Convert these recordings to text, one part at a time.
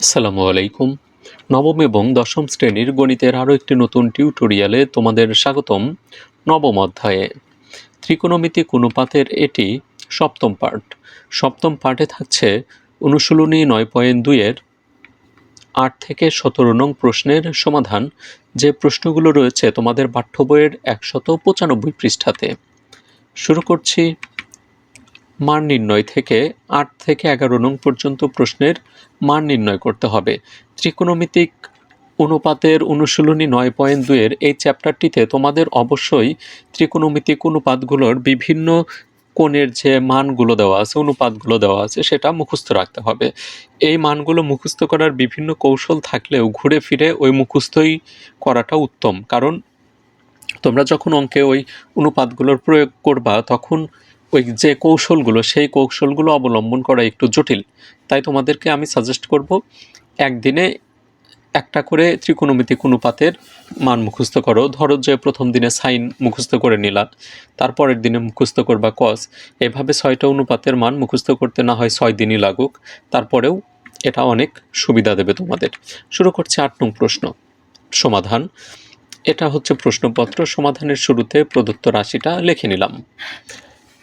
আসসালামু আলাইকুম। নবম এবং দশম শ্রেণির গণিতের আরও একটি নতুন টিউটোরিয়ালে তোমাদের স্বাগতম নবম অধ্যায়ে। ত্রিকোণমিতিক অনুপাতের এটি সপ্তম পার্ট সপ্তম পার্টে থাকছে অনুশীলনী নয় পয়েন্ট দুইয়ের আট থেকে সতেরো নং প্রশ্নের সমাধান। যে প্রশ্নগুলো রয়েছে তোমাদের পাঠ্য বইয়ের একশত পঁচানব্বই পৃষ্ঠাতে। শুরু করছি মান নির্ণয় থেকে আট থেকে এগারো নং পর্যন্ত প্রশ্নের মান নির্ণয় করতে হবে। ত্রিকোণমিতিক অনুপাতের অনুশীলনী নয় পয়েন্ট দুইয়ের এই চ্যাপ্টারটিতে তোমাদের অবশ্যই ত্রিকোণমিতিক অনুপাতগুলোর বিভিন্ন কোণের যে মানগুলো দেওয়া আছে, অনুপাতগুলো দেওয়া আছে, সেটা মুখস্থ রাখতে হবে। এই মানগুলো মুখস্থ করার বিভিন্ন কৌশল থাকলেও ঘুরে ফিরে ওই মুখস্থই করাটা উত্তম। কারণ তোমরা যখন অঙ্কে ওই অনুপাতগুলোর প্রয়োগ করবা, তখন ওই যে কৌশলগুলো, সেই কৌশলগুলো অবলম্বন করা একটু জটিল। তাই তোমাদেরকে আমি সাজেস্ট করব, একদিনে একটা করে ত্রিকোণমিতিক অনুপাতের মান মুখস্থ করো। ধরো যে প্রথম দিনে সাইন মুখস্থ করে নিলা তারপরের দিনে মুখস্থ করবা কস এভাবে ছয়টা অনুপাতের মান মুখস্থ করতে না হয় ছয় দিনই লাগুক, তারপরেও এটা অনেক সুবিধা দেবে তোমাদের। শুরু করছে আট নং প্রশ্ন, সমাধান। এটা হচ্ছে প্রশ্নপত্র, সমাধানের শুরুতে প্রদত্ত রাশিটা লিখে নিলাম।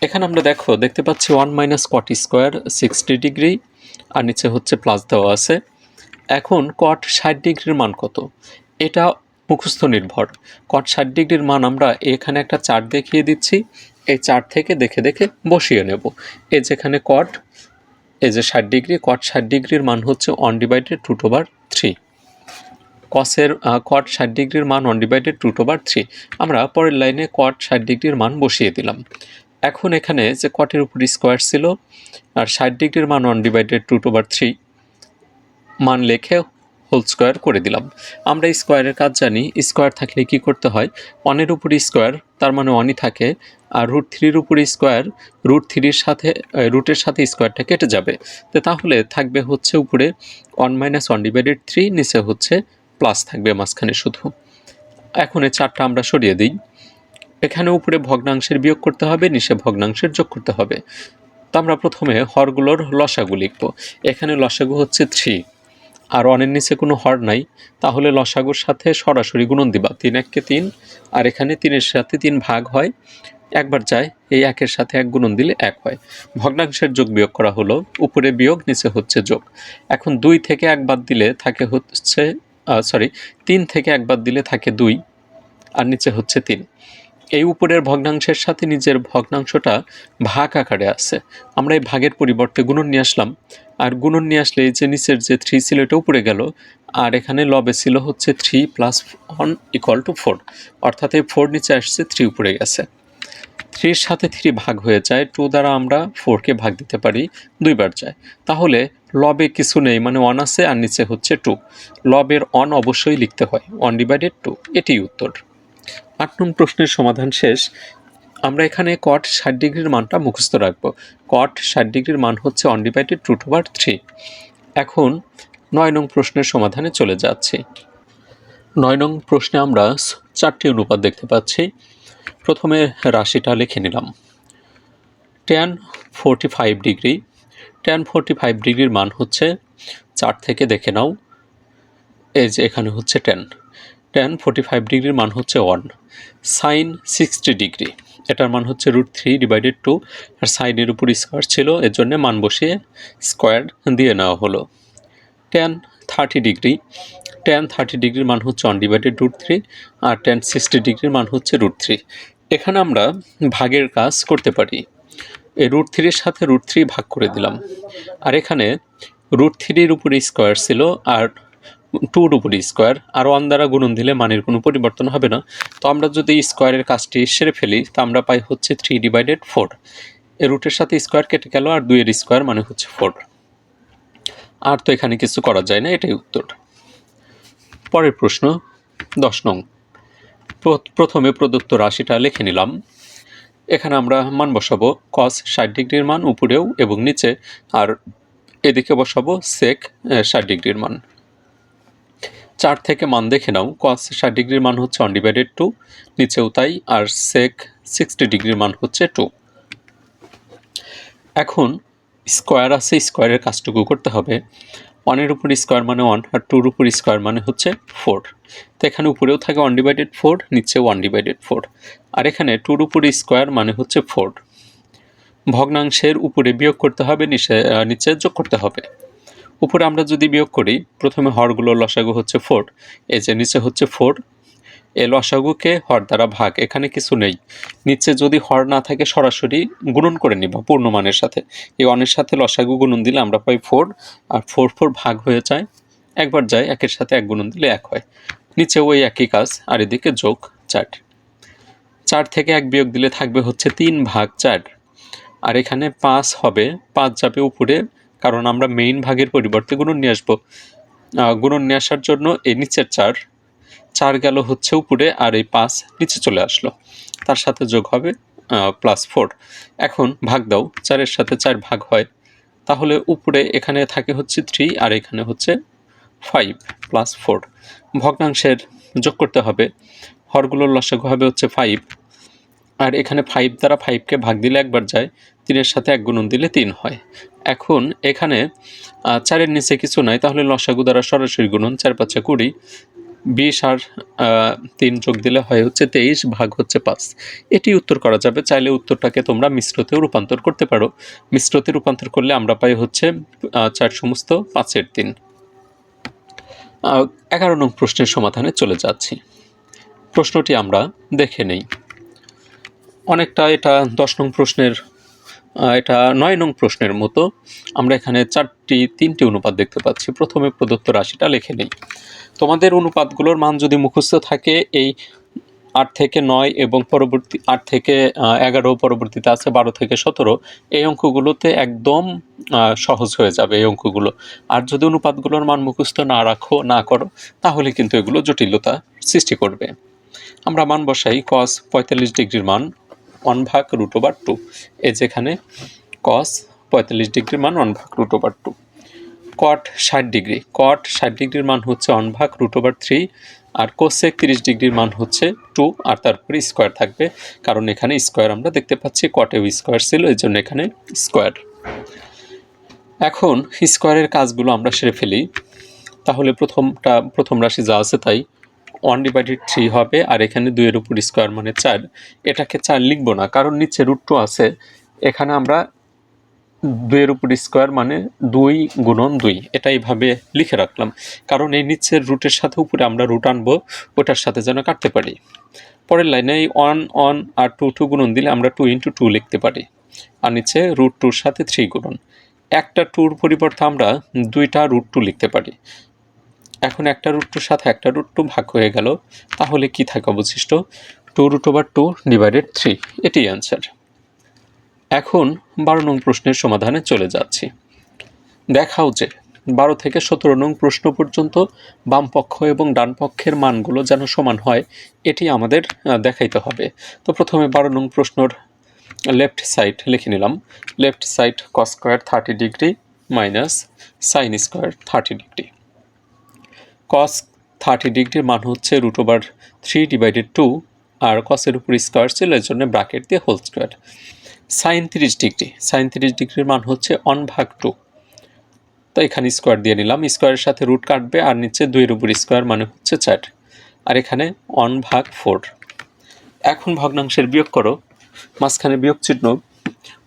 এখানে আমরা দেখো, দেখতে পাচ্ছি one minus cot square sixty degree আর নিচে হচ্ছে প্লাস দেওয়া আছে। এখন কট ষাট ডিগ্রির মান কত? এটা মুখস্থ নির্ভর। কট ষাট ডিগ্রির মান আমরা এখানে একটা চার্ট দেখিয়ে দিচ্ছি। এই চার্ট থেকে দেখে দেখে বসিয়ে নেব। এই যেখানে কট এই যে ষাট ডিগ্রি কট ষাট ডিগ্রির মান হচ্ছে one divided root over three কসের cot ষাট ডিগ্রির মান one divided root over three আমরা পরের লাইনে কট ষাট ডিগ্রির মান বসিয়ে দিলাম। এখন এখানে যে কটের উপর স্কোয়ার ছিল, আর ষাট ডিগ্রির মান one divided two two over three মান লেখে হোল স্কোয়ার করে দিলাম। আমরা স্কোয়ারের কাজ জানি স্কোয়ার থাকলে কি করতে হয়? ওয়ানের উপর স্কোয়ার তার মানে ওয়ানই থাকে, আর রুট থ্রির উপর স্কোয়ার রুট থ্রির সাথে রুটের সাথে স্কোয়ারটা কেটে যাবে। তো তাহলে থাকবে হচ্ছে উপরে one minus one divided three নিচে হচ্ছে প্লাস থাকবে মাঝখানে শুধু। এখন এই চারটা আমরা সরিয়ে দিই। এখানে উপরে ভগ্নাংশের বিয়োগ করতে হবে, নিচে ভগ্নাংশের যোগ করতে হবে। তো আমরা প্রথমে হরগুলোর লসাগু লিখব। এখানে লসাগু হচ্ছে থ্রি আর অনের নিচে কোনো হর নাই, তাহলে লসাগুর সাথে সরাসরি গুণন দিবা। তিন এককে তিন, আর এখানে তিনের সাথে তিন ভাগ হয়। একবার যায়, এই একের সাথে এক গুণন দিলে এক হয়। ভগ্নাংশের যোগ বিয়োগ করা হলো, উপরে বিয়োগ, নিচে হচ্ছে যোগ। এখন দুই থেকে এক বাদ দিলে থাকে হচ্ছে সরি তিন থেকে এক বাদ দিলে থাকে দুই, আর নিচে হচ্ছে তিন। এই উপরের ভগ্নাংশের সাথে নিজের ভগ্নাংশটা ভাগ আকারে আছে। আমরা এই ভাগের পরিবর্তে গুণন নিয়ে আসলাম। আর গুণন নিয়ে আসলে যে নিচের যে থ্রি ছিল এটা উপরে গেল। আর এখানে লবে ছিল হচ্ছে three plus one equal to four অর্থাৎ এই ফোর নিচে আসছে থ্রি উপরে গেছে। থ্রির সাথে থ্রি ভাগ হয়ে যায়। টু দ্বারা আমরা ফোরকে ভাগ দিতে পারি দুইবার যায়। তাহলে লবে কিছু নেই মানে ওয়ান আছে আর নিচে হচ্ছে টু লবের অন অবশ্যই লিখতে হয়। ওয়ান ডিভাইডেড টু এটি উত্তর। আট নং প্রশ্নের সমাধান শেষ। আমরা এখানে কট ষাট ডিগ্রির মানটা মুখস্থ রাখব। কট ষাট ডিগ্রির মান হচ্ছে অনডিভাইডেড রুট ওভার থ্রি এখন নয় নং প্রশ্নের সমাধানে চলে যাচ্ছি। নয় নং প্রশ্নে আমরা চারটি অনুপাত দেখতে পাচ্ছি। প্রথমে রাশিটা লিখে নিলাম। Tan forty five degree. Tan forty five ডিগ্রির মান হচ্ছে চার থেকে দেখে নাও। এই যে এখানে হচ্ছে টেন টেন ফোর্টি ফাইভ ডিগ্রির মান হচ্ছে ওয়ান সাইন সিক্সটি ডিগ্রি। এটার মান হচ্ছে রুট থ্রি ডিভাইডেড টু আর সাইনের উপর স্কোয়ার ছিল, এর জন্যে মান বসিয়ে স্কোয়ার দিয়ে নেওয়া হলো। Tan thirty degree. Tan thirty ডিগ্রির মান হচ্ছে ওয়ান ডিভাইডেড রুট থ্রি আর টেন সিক্সটি ডিগ্রির মান হচ্ছে রুট থ্রি এখানে আমরা ভাগের কাজ করতে পারি। এই রুট থ্রির সাথে রুট থ্রি ভাগ করে দিলাম। আর এখানে রুট থ্রির উপরে স্কোয়ার ছিল, আর টুর উপরে স্কোয়ার আর ওয়ান দ্বারা গুণন দিলে মানের কোনো পরিবর্তন হবে না। তো আমরা যদি স্কোয়ারের কাজটি সেরে ফেলি, তো আমরা পাই হচ্ছে থ্রি ডিভাইডেড ফোর এ রুটের সাথে স্কোয়ার কেটে গেল, আর দুইয়ের স্কোয়ার মানে হচ্ছে ফোর আর তো এখানে কিছু করা যায় না, এটাই উত্তর। পরের প্রশ্ন, দশ নং। প্রথমে প্রদত্ত রাশিটা লিখে নিলাম। এখানে আমরা মান বসাবো কস ষাট ডিগ্রির মান উপরেও এবং নিচে, আর এদিকে বসাবো সেক ষাট ডিগ্রির মান। চার থেকে মান দেখে নাও। কস ষাট ডিগ্রির মান হচ্ছে অনডিভাইডেড টু নিচেও তাই, আর সেক সিক্সটি ডিগ্রির মান হচ্ছে টু এখন স্কোয়ার আছে স্কোয়ারের কাজটুকু করতে হবে। ওয়ানের উপর স্কোয়ার মানে ওয়ান আর টুর উপর স্কোয়ার মানে হচ্ছে ফোর তো এখানে উপরেও থাকে ওয়ান ডিভাইডেড ফোর নিচে ওয়ান ডিভাইডেড ফোর আর এখানে টুর উপর স্কোয়ার মানে হচ্ছে ফোর ভগ্নাংশের উপরে বিয়োগ করতে হবে নিচে যোগ করতে হবে। উপরে আমরা যদি বিয়োগ করি, প্রথমে হরগুলোর লসাগু হচ্ছে ফোর, এই যে নিচে হচ্ছে ফোর এ লসাগুকে হর দ্বারা ভাগ, এখানে কিছু নেই। নিচে যদি হর না থাকে, সরাসরি গুণন করে নিবা পূর্ণমানের সাথে। এই অনের সাথে লসাগু গুণন দিলে আমরা পাই ফোর, আর ফোর ফোর ভাগ হয়ে যায়, একবার যায়, একের সাথে এক গুণন দিলে এক হয়। নিচে ওই একই কাজ, আর এদিকে যোগ চার। চার থেকে এক বিয়োগ দিলে থাকবে হচ্ছে তিন ভাগ চার। আর এখানে পাঁচ হবে, পাঁচ যাবে উপরে কারণ আমরা মেইন ভাগের পরিবর্তে গুণন নিয়ে আসব। গুণন নিয়ে আসার জন্য এই নিচের চার চার গেল হচ্ছে উপরে আর এই পাঁচ নিচে চলে আসলো। তার সাথে যোগ হবে প্লাস ফোর এখন ভাগ দাও, চারের সাথে চার ভাগ হয়। তাহলে উপরে এখানে থাকে হচ্ছে থ্রি আর এখানে হচ্ছে ফাইভ প্লাস ফোর ভগ্নাংশের যোগ করতে হবে। হরগুলোর লসাগু হবে হচ্ছে ফাইভ আর এখানে ফাইভ দ্বারা ফাইভকে ভাগ দিলে একবার যায়, তিনের সাথে এক গুণন দিলে তিন হয়। এখন এখানে চারের নিচে কিছু নাই, তাহলে লসাগু দ্বারা সরাসরি গুণন চার পাঁচে কুড়ি, বিশ আর তিন যোগ দিলে হয় হচ্ছে তেইশ ভাগ হচ্ছে পাঁচ। এটি উত্তর করা যাবে, চাইলে উত্তরটাকে তোমরা মিশ্রতেও রূপান্তর করতে পারো। মিশ্রতে রূপান্তর করলে আমরা পাই হচ্ছে চার সমস্ত পাঁচের তিন। এগারো নং প্রশ্নের সমাধানে চলে যাচ্ছি। প্রশ্নটি আমরা দেখে নেই। অনেকটা এটা দশ নং প্রশ্নের এটা নয় নং প্রশ্নের মতো। আমরা এখানে চারটি, তিনটি অনুপাত দেখতে পাচ্ছি। প্রথমে প্রদত্ত রাশিটা লিখে নেই। তোমাদের অনুপাতগুলোর মান যদি মুখস্থ থাকে, এই আট থেকে নয় এবং পরবর্তী, আট থেকে এগারো, পরবর্তীতে আছে বারো থেকে সতেরো, এই অঙ্কগুলোতে একদম সহজ হয়ে যাবে এই অঙ্কগুলো। আর যদি অনুপাতগুলোর মান মুখস্থ না রাখো, না করো, তাহলে কিন্তু এগুলো জটিলতা সৃষ্টি করবে। আমরা মান বসাই কস পঁয়তাল্লিশ ডিগ্রির মান। ওয়ান ভাগ রুট ওভার টু এই যেখানে কস পঁয়তাল্লিশ ডিগ্রির মান ওয়ান ভাগ রুট ওভার টু। কট ষাট ডিগ্রি কট ষাট ডিগ্রির মান হচ্ছে ওয়ান ভাগ রুট ওভার থ্রি, আর কোসেক তিরিশ ডিগ্রির মান হচ্ছে টু, আর তারপরে স্কোয়ার থাকবে, কারণ এখানে স্কোয়ার আমরা দেখতে পাচ্ছি কটেও স্কোয়ার ছিল, এই জন্য এখানে স্কোয়ার। এখন স্কোয়ারের কাজগুলো আমরা সেরে ফেলি। তাহলে প্রথমটা, প্রথম রাশি যা আছে তাই। ওয়ান ডিভাইডেড থ্রি হবে, আর এখানে দুইয়ের উপর স্কোয়ার মানে চার। এটাকে চার লিখব না, কারণ নিচে রুট টু আছে। এখানে আমরা দুইয়ের উপর স্কোয়ার মানে দুই গুণন দুই, এটা এইভাবে লিখে রাখলাম। কারণ এই নিচের রুটের সাথে উপরে আমরা রুট আনব, ওটার সাথে যেন কাটতে পারি। পরের লাইনে এই ওয়ান ওয়ান আর টু টু গুণন দিলে আমরা টু ইন্টু টু লিখতে পারি। আর নিচে রুট টুর সাথে থ্রি গুণন। একটা টুর পরিবর্তে আমরা দুইটা রুট টু লিখতে পারি। এখন একটা রুট টুর সাথে একটা রুট টু ভাগ হয়ে গেল। তাহলে কি থাকে অবশিষ্ট two root over two divided three এটি অ্যান্সার এখন বারো নং প্রশ্নের সমাধানে চলে যাচ্ছি। দেখাও যে বারো থেকে সতেরো নং প্রশ্ন পর্যন্ত বাম পক্ষ এবং ডান পক্ষের মানগুলো যেন সমান হয়, এটি আমাদের দেখাইতে হবে। তো প্রথমে বারো নং প্রশ্নর লেফট সাইড লিখে নিলাম। Left side cos square thirty degree minus sine square thirty degree cos thirty ডিগ্রির মান হচ্ছে root over three divided two আর কসের উপর স্কোয়ার ছিল এর জন্য ব্রাকেট দিয়ে হোল স্কোয়ার সাইন তিরিশ ডিগ্রি সাইন তিরিশ ডিগ্রির মান হচ্ছে অন ভাগ টু তো এখানে স্কোয়ার দিয়ে নিলাম স্কোয়ারের সাথে রুট কাটবে, আর নিচে দুইয়ের উপর স্কোয়ার মানে হচ্ছে চার। আর এখানে অন ভাগ ফোর এখন ভগ্নাংশের বিয়োগ করো, মাঝখানে বিয়োগ চিহ্ন,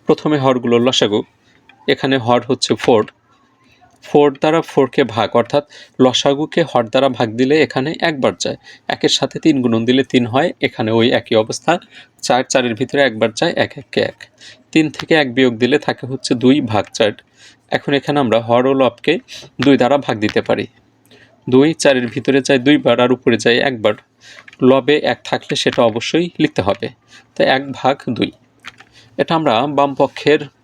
প্রথমে হরগুলোর লসাগু, এখানে হর হচ্ছে ফোর ফোর দ্বারা ফোরকে ভাগ অর্থাৎ লসাগুকে হর দ্বারা ভাগ দিলে এখানে একবার যায়। একের সাথে তিন গুণন দিলে তিন হয় এখানে ওই একই অবস্থা চার চারের ভিতরে একবার যায় এক এককে এক। তিন থেকে এক বিয়োগ দিলে থাকে হচ্ছে দুই ভাগ চার। এখন এখানে আমরা হর ও লবকে দুই দ্বারা ভাগ দিতে পারি। দুই চারের ভিতরে যায় দুইবার আর উপরে যায় একবার। লবে এক থাকলে সেটা অবশ্যই লিখতে হবে। তাই এক ভাগ দুই। এটা আমরা বাম পক্ষের উম, আহ,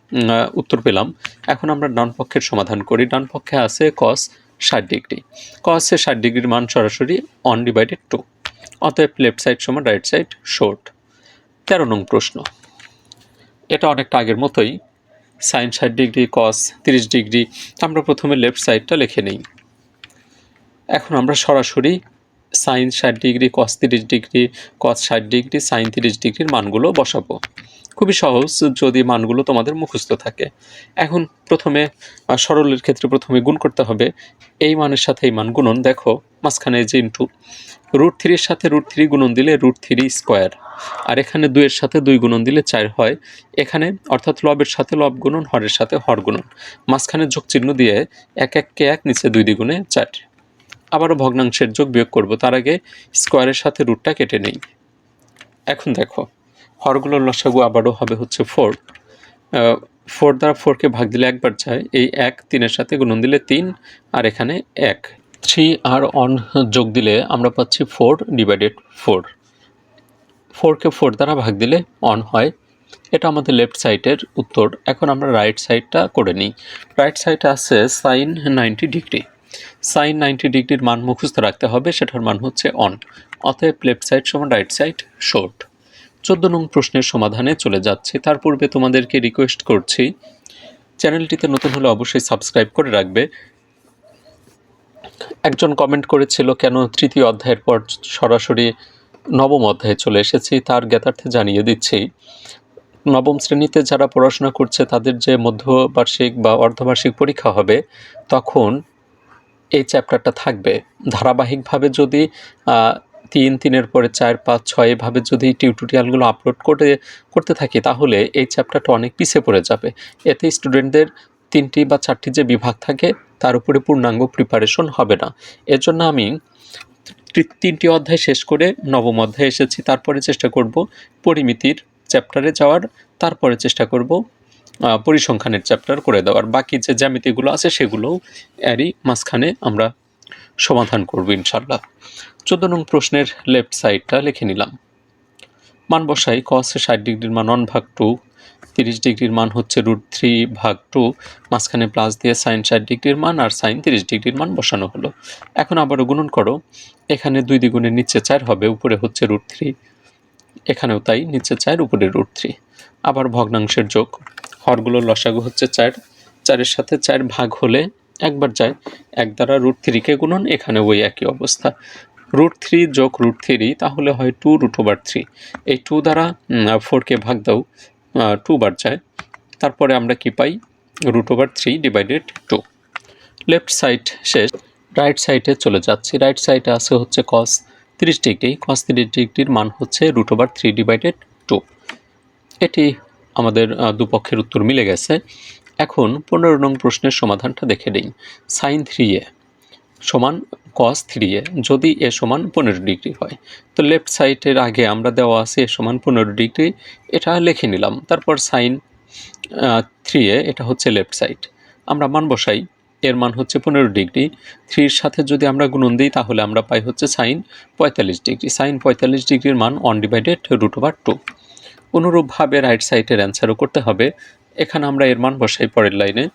উত্তর পেলাম। এখন আমরা ডান পক্ষের সমাধান করি। ডান পক্ষে আছে কস ষাট ডিগ্রি। কসের ষাট ডিগ্রির মান সরাসরি অন ডিভাইডেড টু অতএব লেফট সাইড সমান রাইট সাইড শর্ট তেরো নং প্রশ্ন। এটা অনেকটা আগের মতোই। সাইন ষাট ডিগ্রি কস তিরিশ ডিগ্রি। আমরা প্রথমে লেফট সাইডটা লিখে নিই। এখন আমরা সরাসরি সাইন ষাট ডিগ্রি কস তিরিশ ডিগ্রি কস ষাট ডিগ্রি সাইন তিরিশ ডিগ্রির মানগুলো বসাবো। খুবই সহজ যদি মানগুলো তোমাদের মুখস্থ থাকে। এখন প্রথমে সরলের ক্ষেত্রে প্রথমে গুণ করতে হবে। এই মানের সাথে এই মান গুণন, দেখো, মাঝখানে যে ইন্টু রুট থ্রির সাথে রুট থ্রি গুণন দিলে রুট থ্রি স্কোয়ার আর এখানে দুইয়ের সাথে দুই গুণন দিলে চার হয়। এখানে, অর্থাৎ লবের সাথে লব গুণন, হরের সাথে হর গুণন। মাঝখানে যোগ চিহ্ন দিয়ে এক এককে এক, নিচে দুই দ্বিগুণে চার। আবারও ভগ্নাংশের যোগ বিয়োগ করব। তার আগে স্কোয়ারের সাথে রুটটা কেটে নেই। এখন দেখো, হরগুলোর লসাগু আবারও হবে হচ্ছে ফোর। ফোর দ্বারা ফোরকে ভাগ দিলে একবার যায়। এই এক তিনের সাথে গুণন দিলে তিন, আর এখানে এক। থ্রি আর অন যোগ দিলে আমরা পাচ্ছি ফোর ডিভাইডেড ফোর। ফোরকে ফোর দ্বারা ভাগ দিলে অন হয়। এটা আমাদের লেফট সাইডের উত্তর। এখন আমরা রাইট সাইডটা করে নিই। রাইট সাইডে আছে sine ninety degree. Sine ninety ডিগ্রির মান মুখস্থ রাখতে হবে, সেটার মান হচ্ছে অন অতএব লেফট সাইড সমান রাইট সাইড শর্ট চোদ্দ নং প্রশ্নের সমাধানে চলে যাচ্ছে। তার পূর্বে তোমাদেরকে রিকোয়েস্ট করছি, চ্যানেলটিতে নতুন হলে অবশ্যই সাবস্ক্রাইব করে রাখবে। একজন কমেন্ট করেছিল, কেন তৃতীয় অধ্যায়ের পর সরাসরি নবম অধ্যায়ে চলে এসেছি? তার জ্ঞাতার্থে জানিয়ে দিচ্ছি, নবম শ্রেণীতে যারা পড়াশোনা করছে, তাদের যে মধ্যবার্ষিক বা অর্ধবার্ষিক পরীক্ষা হবে, তখন এই চ্যাপ্টারটা থাকবে। ধারাবাহিকভাবে যদি তিন, তিনের পরে চার, পাঁচ, ছয় এভাবে যদি টিউটোরিয়ালগুলো আপলোড করে করতে থাকি, তাহলে এই চ্যাপ্টারটা অনেক পিছিয়ে পড়ে যাবে। এতে স্টুডেন্টদের তিনটি বা চারটি যে বিভাগ থাকে, তার উপরে পূর্ণাঙ্গ প্রিপারেশন হবে না। এর জন্য আমি তিনটি অধ্যায় শেষ করে নবম অধ্যায়ে এসেছি। তারপরে চেষ্টা করব পরিমিতির চ্যাপ্টারে যাওয়ার। তারপরে চেষ্টা করব পরিসংখ্যানের চ্যাপ্টার করে দেওয়ার বাকি যে জ্যামিতিগুলো আছে সেগুলোও এরই মাঝখানে আমরা সমাধান করব ইনশাল্লাহ চোদ্দ নং প্রশ্নের লেফট সাইডটা লিখে নিলাম। মান বসাই কস ষাট ডিগ্রির মান অন ভাগ টু তিরিশ ডিগ্রির মান হচ্ছে রুট থ্রি ভাগ টু মাঝখানে প্লাস দিয়ে সাইন ষাট ডিগ্রির মান আর সাইন তিরিশ ডিগ্রির মান বসানো হলো। এখন আবারও গুণন করো, এখানে দুই দ্বিগুণের নিচে চার হবে, উপরে হচ্ছে রুট থ্রি এখানেও তাই নিচে চার, উপরে রুট থ্রি আবার ভগ্নাংশের যোগ হরগুলোর লসাগু হচ্ছে চার, চারের সাথে চার ভাগ হলে একবার যায়, এক দ্বারা রুট থ্রিকে গুণন, এখানে ওই একই অবস্থা। রুট থ্রি যোগ রুট থ্রি তাহলে হয় টু রুট ওভার থ্রি এই টু দ্বারা ফোরকে ভাগ দাও টু বার যায়, তারপরে আমরা কি পাই? Root over three divided two left side শেষ রাইট সাইডে চলে যাচ্ছি। রাইট সাইডে আছে হচ্ছে কস তিরিশ ডিগ্রি কস তিরিশ ডিগ্রির মান হচ্ছে root over three divided two এটি আমাদের দুপক্ষের উত্তর মিলে গেছে। এখন পনেরো নং প্রশ্নের সমাধানটা দেখে নিই। সাইন থ্রি এ সমান কস থ্রি এ যদি এ সমান পনেরো ডিগ্রি হয়। তো লেফট সাইডের আগে আমরা দেওয়া আছে এ সমান পনেরো ডিগ্রি, এটা লিখে নিলাম। তারপর সাইন থ্রি এ এটা হচ্ছে লেফট সাইড আমরা মান বসাই, এর মান হচ্ছে পনেরো ডিগ্রি। থ্রির সাথে যদি আমরা গুণন দিই, তাহলে আমরা পাই হচ্ছে সাইন পঁয়তাল্লিশ ডিগ্রি। সাইন পঁয়তাল্লিশ ডিগ্রির মান one divided root over two অনুরূপভাবে রাইট সাইডের অ্যান্সারও করতে হবে। এখানে আমরা এর মান বসাই পরের লাইনে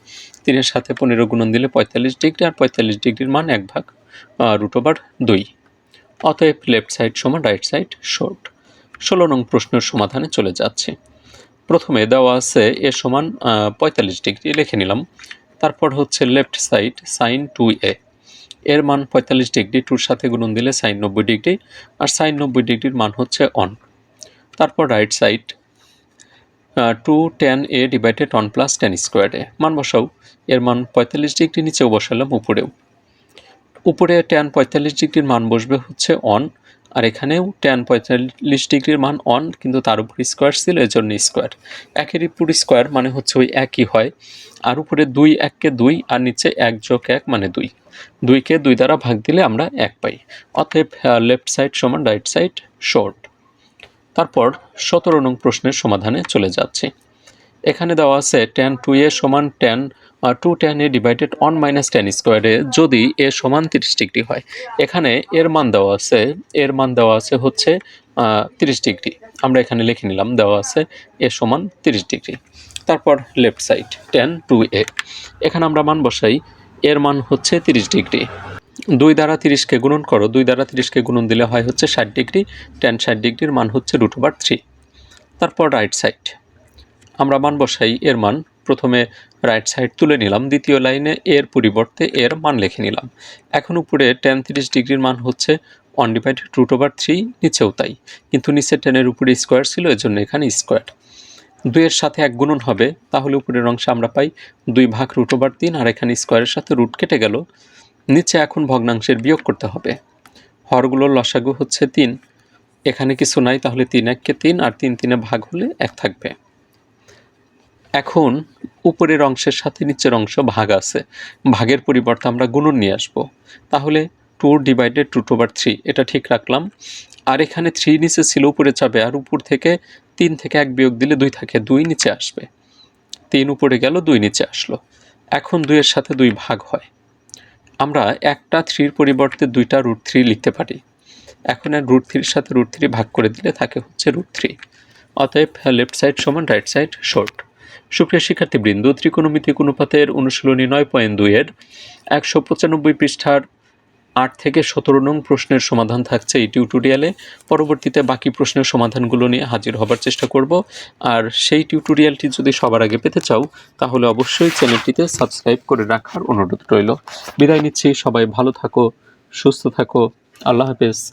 তিনের সাথে পনেরো গুণন দিলে পঁয়তাল্লিশ ডিগ্রি আর পঁয়তাল্লিশ ডিগ্রির মান এক ভাগ রুট ওভার দুই। অতএব লেফট সাইড সমান রাইট সাইড শর্ট ষোলো নং প্রশ্নের সমাধানে চলে যাচ্ছে। প্রথমে দেওয়া আছে এ সমান পঁয়তাল্লিশ ডিগ্রি লিখে নিলাম। তারপর হচ্ছে left side sine two A এর মান পঁয়তাল্লিশ ডিগ্রি টুর সাথে গুণন দিলে সাইন নব্বই ডিগ্রি, আর সাইন নব্বই ডিগ্রির মান হচ্ছে অন তারপর right side two tan A divided one plus tan স্কোয়ারে মান বসাও, এর মান পঁয়তাল্লিশ ডিগ্রি নিচেও বসালাম, উপরেও। উপরে ট্যান পঁয়তাল্লিশ ডিগ্রির মান বসবে হচ্ছে অন আর এখানেও ট্যান পঁয়তাল্লিশ ডিগ্রির মান অন কিন্তু তার উপর স্কোয়ার ছিল এর জন্য স্কোয়ার একের উপর স্কোয়ার মানে হচ্ছে ওই একই হয়, আর উপরে দুই এককে দুই, আর নিচে এক যোগ এক মানে দুই। দুইকে দুই দ্বারা ভাগ দিলে আমরা এক পাই। অতএব লেফট সাইড সমান রাইট সাইড শর্ট তারপর সতেরো নং প্রশ্নের সমাধানে চলে যাচ্ছি। এখানে দেওয়া আছে টেন টু এ সমান tan two tan A divided one minus tan স্কোয়ারে যদি এ সমান তিরিশ ডিগ্রি হয়। এখানে এর মান দেওয়া আছে, এর মান দেওয়া আছে হচ্ছে তিরিশ ডিগ্রি। আমরা এখানে লিখে নিলাম, দেওয়া আছে এ সমান তিরিশ ডিগ্রি। তারপর left side tan two A এখানে আমরা মান বসাই, এর মান হচ্ছে তিরিশ ডিগ্রি। দুই দ্বারা তিরিশকে গুণন করো, দুই দ্বারা তিরিশকে গুণন দিলে হয় হচ্ছে ষাট ডিগ্রি টেন ষাট ডিগ্রির মান হচ্ছে রুট ওভার থ্রি তারপর রাইট সাইড আমরা মান বসাই, এর মান। প্রথমে রাইট সাইড তুলে নিলাম, দ্বিতীয় লাইনে এর পরিবর্তে এর মান লিখে নিলাম। এখন উপরে টেন তিরিশ ডিগ্রির মান হচ্ছে one divided root over three নিচেও তাই। কিন্তু নিচে টেনের উপরে স্কোয়ার ছিল, এজন্য এখানে স্কোয়ার দুইয়ের সাথে এক গুণন হবে, তাহলে উপরের অংশে আমরা পাই দুই ভাগ রুট ওভার তিন, আর এখানে স্কোয়ারের সাথে রুট কেটে গেল। নিচে এখন ভগ্নাংশের বিয়োগ করতে হবে। হরগুলোর লসাগু হচ্ছে তিন। এখানে কিছু নাই, তাহলে তিন এককে তিন আর তিন তিনে ভাগ হলে এক থাকবে। এখন উপরের অংশের সাথে নিচের অংশ ভাগ আছে। ভাগের পরিবর্তে আমরা গুণন নিয়ে আসব। তাহলে two divided two over three এটা ঠিক রাখলাম। আর এখানে থ্রি নিচে ছিল, উপরে যাবে আর উপর থেকে তিন থেকে এক বিয়োগ দিলে দুই থাকে, দুই নিচে আসবে। তিন উপরে গেল, দুই নিচে আসলো। এখন দুইয়ের সাথে দুই ভাগ হয়। আমরা একটা থ্রির পরিবর্তে দুইটা রুট থ্রি লিখতে পারি। এখন আর রুট থ্রির সাথে রুট থ্রি ভাগ করে দিলে থাকে হচ্ছে রুট থ্রি। অতএব লেফট সাইড সমান রাইট সাইড শর্ট। সুপ্রিয় শিক্ষার্থীবৃন্দ, ত্রিকোণমিতিক অনুপাতের অনুশীলনী নয় পয়েন্ট দুইয়ের একশো পঁচানব্বই পৃষ্ঠার আট থেকে সতেরো নং প্রশ্নের সমাধান থাকছে এই টিউটোরিয়ালে পরবর্তীতে বাকি প্রশ্নের সমাধানগুলো নিয়ে হাজির হবার চেষ্টা করব। আর সেই টিউটোরিয়ালটি যদি সবার আগে পেতে চাও, তাহলে অবশ্যই চ্যানেলটিতে সাবস্ক্রাইব করে রাখার অনুরোধ রইল। বিদায় নিচ্ছি, সবাই ভালো থাকো, সুস্থ থাকো, আল্লাহ হাফেজ।